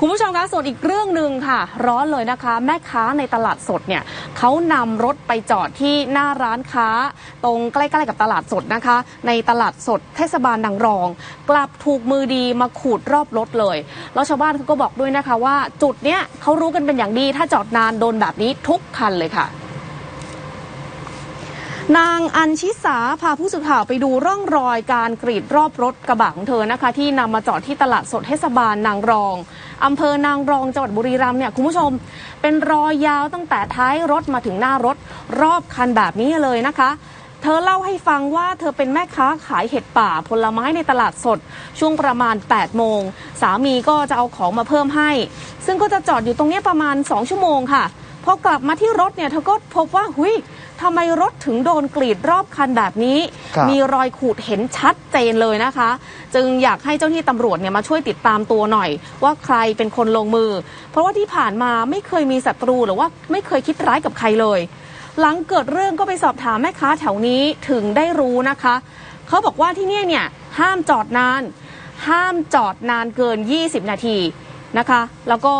คุณผู้ชมคะส่วนอีกเรื่องหนึ่งค่ะ ร้อนเลยนะคะ แม่ค้าในตลาดสดเนี่ยเขานำรถไปจอดที่หน้าร้านค้า ตรงใกล้ๆกับตลาดสดนะคะ ในตลาดสดเทศบาลนางรอง กลับถูกมือดีมาขูดรอบรถเลย แล้วชาวบ้านเขาก็บอกด้วยนะคะว่าจุดเนี้ยเขารู้กันเป็นอย่างดี ถ้าจอดนานโดนแบบนี้ทุกคันเลยค่ะ นางอัญชิสาพาผู้สื่อข่าวไปดูร่องรอยการกรีดรอบรถกระบะของเธอนะคะ ที่นำมาจอดที่ตลาดสดเทศบาลนางรองอำเภอนางรองจังหวัดบุรีรัมย์เนี่ยคุณผู้ชม เป็นรอยยาวตั้งแต่ท้ายรถมาถึงหน้ารถรอบคันแบบนี้เลยนะคะ เธอเล่าให้ฟังว่าเธอเป็นแม่ค้าขายเห็ดป่าผลไม้ในตลาดสด ช่วงประมาณ 8 โมง สามีก็จะเอาของมาเพิ่มให้ ซึ่งก็จะจอดอยู่ตรงนี้ประมาณ 2 ชั่วโมงค่ะพอกลับมาที่รถเนี่ยเธอก็พบว่าหุย ทำไมรถถึงโดนกรีดรอบคันแบบนี้ ครับ มีรอยขูดเห็นชัดเจนเลยนะคะ จึงอยากให้เจ้าหน้าที่ตำรวจเนี่ยมาช่วยติดตามตัวหน่อย ว่าใครเป็นคนลงมือ เพราะว่าที่ผ่านมาไม่เคยมีศัตรูหรือว่าไม่เคยคิดร้ายกับใครเลย หลังเกิดเรื่องก็ไปสอบถามแม่ค้าแถวนี้ถึงได้รู้นะคะ เขาบอกว่าที่เนี่ยเนี่ยห้ามจอดนาน ห้ามจอดนานเกิน 20 นาทีนะคะ แล้วก็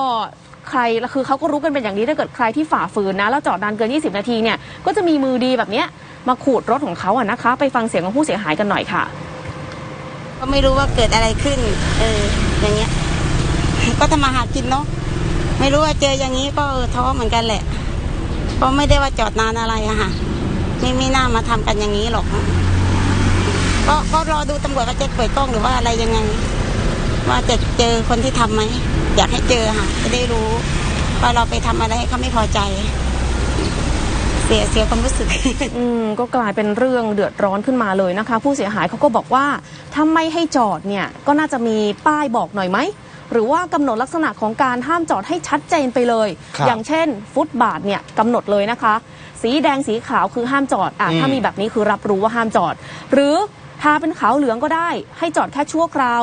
ใครคือเขาก็รู้กันเป็นอย่างนี้ถ้าเกิดใครที่ฝ่าฝืนนะ แล้วจอดนานเกิน 20 นาทีเนี่ยก็จะมีมือดีแบบเนี้ยมาขูดรถของเขาอะนะคะ ไปฟังเสียงของผู้เสียหายกันหน่อยค่ะ ก็ไม่รู้ว่าเกิดอะไรขึ้น เออ อย่างเงี้ย ก็ทำมาหากินเนาะไม่รู้ว่าเจออย่างนี้ก็ท้อเหมือนกันแหละเพราะไม่ได้ว่าจอดนานอะไรอะค่ะไม่ไม่น่ามาทำกันอย่างนี้หรอก ก็ก็รอดูตำรวจว่าจะเปิดกล้องหรือว่าอะไรยังไง ว่าจะเจอคนที่ทำไหมอยากให้เจอค่ะจะได้รู้ว่าเราไปทำอะไรให้เขาไม่พอใจ เสียเสียความรู้สึก อืมก็กลายเป็นเรื่องเดือดร้อนขึ้นมาเลยนะคะ ผู้เสียหายเขาก็บอกว่าถ้าไม่ให้จอดเนี่ยก็น่าจะมีป้ายบอกหน่อยไหมหรือว่ากำหนดลักษณะของการห้ามจอดให้ชัดเจนไปเลย ครับอย่างเช่น ฟุตบาทเนี่ยกำหนดเลยนะคะ สีแดงสีขาวคือห้ามจอดอะอืม ถ้ามีแบบนี้คือรับรู้ว่าห้ามจอด หรือทาเป็นขาวเหลืองก็ได้ ให้จอดแค่ชั่วคราว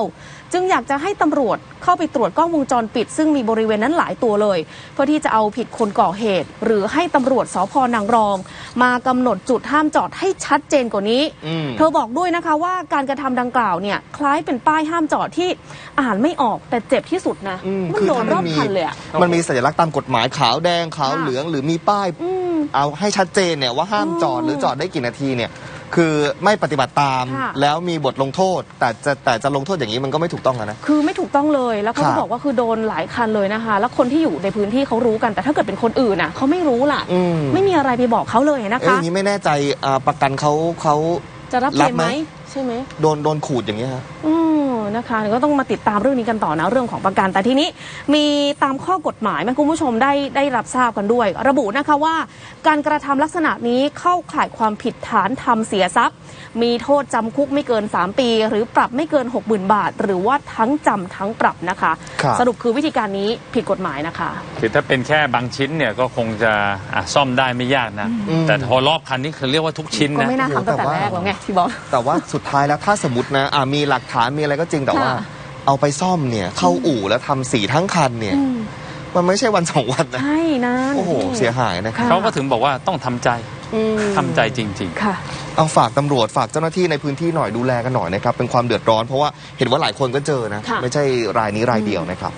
จึงอยากจะให้ตำรวจเข้าไปตรวจกล้องวงจรปิด ซึ่งมีบริเวณนั้นหลายตัวเลย เพื่อที่จะเอาผิดคนก่อเหตุ หรือให้ตำรวจสพนางรอง มากำหนดจุดห้ามจอดให้ชัดเจนกว่านี้อืมเธอบอกด้วยนะคะว่าการกระทำดังกล่าวเนี่ยคล้ายเป็นป้ายห้ามจอดที่อ่านไม่ออกแต่เจ็บที่สุดนะอืมมันคือโดนถ้ารมัอนบมีคันเลยอะมันมีสัญลักษณ์ตามกฎหมายขาวแดงขาวค่ะเหลืองหรือมีป้ายอืมเอาให้ชัดเจนเนี่ยว่าห้ามจอดอืมหรือจอดได้กี่นาทีเนี่ย คือไม่ปฏิบัติตามค่ะ แล้วมีบทลงโทษ แต่จะแต่จะลงโทษอย่างนี้มันก็ไม่ถูกต้องอะนะ คือไม่ถูกต้องเลย แล้วเขาครัก็บบอกว่าคือโดนหลายคันเลยนะคะ แล้วคนที่อยู่ในพื้นที่เขารู้กัน แต่ถ้าเกิดเป็นคนอื่นน่ะเขาไม่รู้ล่ะ อืม ไม่มีอะไรไปบอกเขาเลยนะเอ้ยอคะย่างนี้ไม่แน่ใจอ่าประกันเขาเขา จะรับรัเคลบมไหไหมม ใช่ไหม โดนโดนขูดอย่างนี้ยฮะ อืม นะคะก็ต้องมาติดตามเรื่องนี้กันต่อนะเรื่องของประกัน แต่ทีนี้มีตามข้อกฎหมายไหมคุณผู้ชมได้ได้รับทราบกันด้วย ระบุนะคะว่า การกระทำลักษณะนี้เข้าข่ายความผิดฐานทำเสียทรัพย์ มีโทษจำคุกไม่เกิน 3 ปี หรือปรับไม่เกิน 60,000 บาท หรือว่าทั้งจำทั้งปรับนะคะครับสรุปคือวิธีการนี้ผิดกฎหมายนะคะคือถ้าเป็นแค่บางชิ้นเนี่ยก็คงจะอะซ่อมได้ไม่ยากนะอืมแต่พอรอบคันนี้คือเรียกว่าทุกชิ้นก็นะไม่น่าทำตั้งแต่แต่ว่าแรกแล้วไงที่บอกแต่ว่าสุดท้ายแล้วถ้าสมมตินะอ่ามีหลักฐานมีอะไรก็จริงแต่ว่าค่ะเอาไปซ่อมเนี่ยเข้าอู่แล้วทำสีทั้งคันเนี่ยอืมมันไม่ใช่วันสองวันนะใช่นะโอ้โหเสียหายนะครับค่ะเขาก็ถึงบอกว่าต้องทำใจอืมทำใจจริงๆค่ะเอาฝากตำรวจฝากเจ้าหน้าที่ในพื้นที่หน่อยดูแลกันหน่อยนะครับเป็นความเดือดร้อนเพราะว่าเห็นว่าหลายคนก็เจอนะค่ะไม่ใช่รายนี้รายเดียวนะครับ